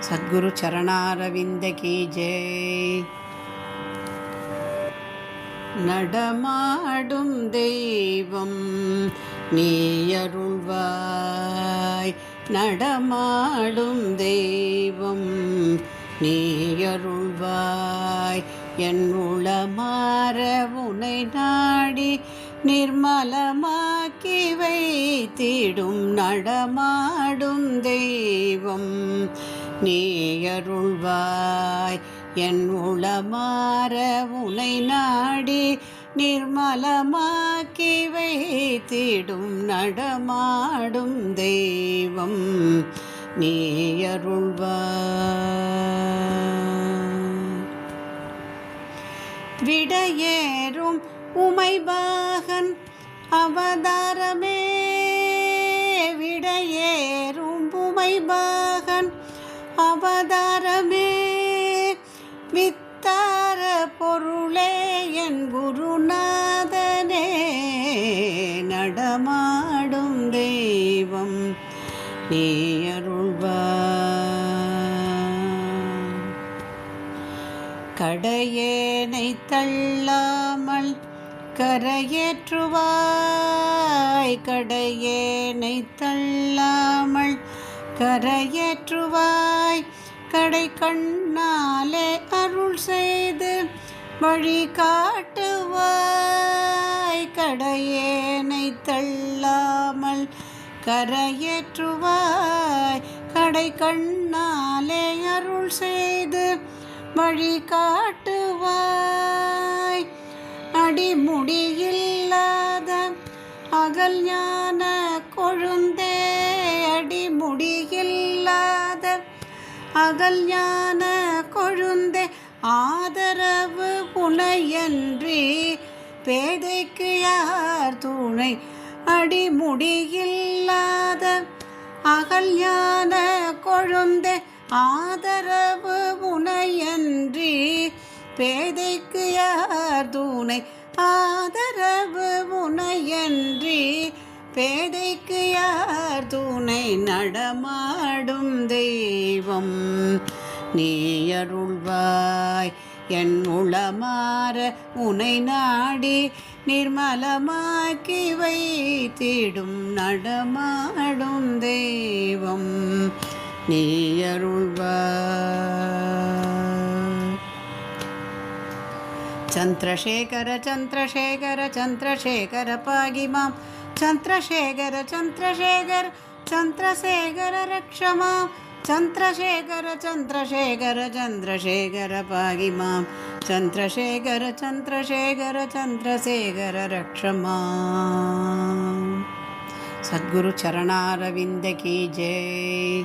Sadhguru சரணாரவிந்த key Jai நடமாடும் தெய்வம் நீயருள்வாய் நடமாடும் தெய்வம் நீயருள்வாய் என் உளமாற உனை நாடி நிர்மலமாக்கி வைத்திடும் நடமாடும் தெய்வம் நீயருள்வாய் என் உளமாற உனை நாடி நிர்மலமாக்கி வைத்திடும் நடமாடும் தெய்வம். நீயருள்வாய் விடையேறும் உமைபாகன் அவதாரமே. விடையேறும் உமைபாகன் அவதாரமே. வித்தார பொருளே என் குருநாதனே. நடமாடும் தெய்வம் நீ கடையேனை தள்ளாமல் கரையேற்றுவாய். கடையேனை தள்ளா கரையேற்றுவாய். கடை கண்ணாலே அருள் செய்து வழி காட்டுவாய். கடையேனை தள்ளாமல் கரையேற்றுவாய். கடை கண்ணாலே அருள் செய்து வழி காட்டுவாய். அடிமுடியில்லாத அகல் ஞான கொழுந்தே அடிமுடியில்லாத அகல் ஞான கொழுந்தே ஆதரவு புனையன்றி பேதைக்கு யார் துணை? அடிமுடியில்லாத அகல் ஞான கொழுந்தே ஆதரவு புனையன்றி பேதைக்கு யார் துணை? ஆதரவு முனையன்றி பேதைக்கு யார் துணை நடமாடும் தெய்வம்? நீ அருள்வாய் என் உளமாற உனை நாடி நிர்மலமாக்கி வைத்திடும் நடமாடும் தெய்வம். நீ சந்திரசேகர சந்திரசேகர சந்திரசேகர பாகிமாம். చంద్రశేఖర చంద్రశేఖర చంద్రశేఖర రక్షమా. చంద్రశేఖర చంద్రశేఖర చంద్రశేఖర పాగిమా. చంద్రశేఖర చంద్రశేఖర చంద్రశేఖర రక్షమా. సద్గురు చరణారవిందకి జై.